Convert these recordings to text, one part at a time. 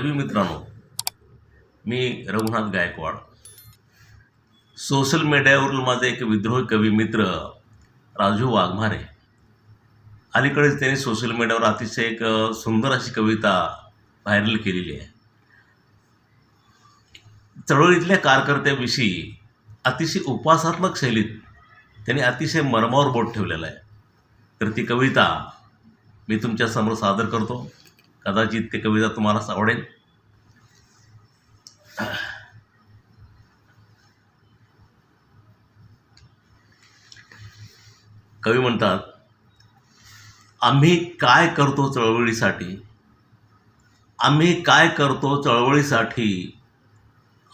कवी मित्रांनो मी रघुनाथ गायकवाड. सोशल मीडियावरील माझे एक विद्रोही कवी मित्र राजू वाघमारे. अलीकडेच त्यांनी सोशल मीडियावर अतिशय एक सुंदर अशी कविता व्हायरल केलेली आहे. चळवळीतल्या कारकर्त्याविषयी अतिशय उपासात्मक शैलीत त्यांनी अतिशय मर्मावर बोट ठेवलेलं आहे. तर ती कविता मी तुमच्यासमोर सादर करतो. कदाचित ते कविता तुम्हालाच आवडेल. कवी म्हणतात आम्ही काय करतो चळवळीसाठी? आम्ही काय करतो चळवळीसाठी?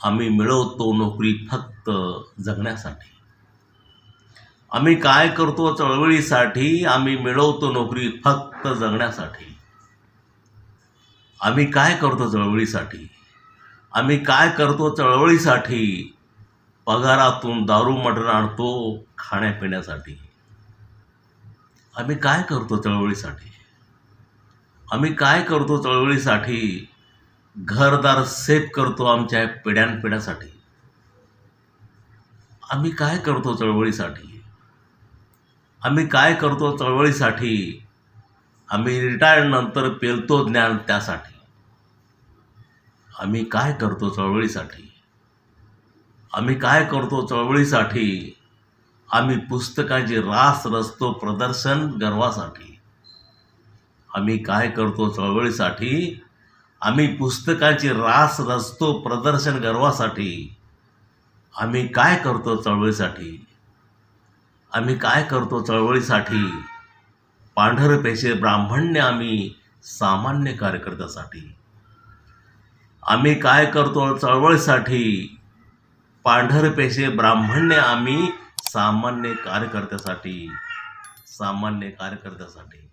आम्ही मिळवतो नोकरी फक्त जगण्यासाठी. आम्ही काय करतो चळवळीसाठी? आम्ही मिळवतो नोकरी फक्त जगण्यासाठी. आम्ही काय करतो चळवळीसाठी? आम्ही काय करतो चळवळीसाठी? पगारातून दारू मटण आणतो खाण्यापिण्यासाठी. आम्ही काय करतो चळवळीसाठी? आम्ही काय करतो चळवळीसाठी? घरदार सेफ करतो आमच्या पिढ्यानपिढ्यासाठी. आम्ही काय करतो चळवळीसाठी? आम्ही काय करतो चळवळीसाठी? आम्ही रिटायर्ड नंतर पेलतो ज्ञान त्यासाठी. आम्ही काय करतो चळवळीसाठी? आम्ही काय करतो चळवळीसाठी? आम्ही पुस्तकाची रास रचतो प्रदर्शन गर्वासाठी. आम्ही काय करतो चळवळीसाठी? आम्ही पुस्तकाची रास रचतो प्रदर्शन गर्वासाठी. आम्ही काय करतो चळवळीसाठी? आम्ही काय करतो चळवळीसाठी? पांढर पेशे ब्राह्मण्य आम्ही सामान्य कार्यकर्त्यासाठी आम्ही काय करतो चळवळीसाठी पांढर पेशे ब्राह्मण्य आम्ही सामान्य कार्यकर्त्यासाठी सामान्य कार्यकर्त्यासाठी.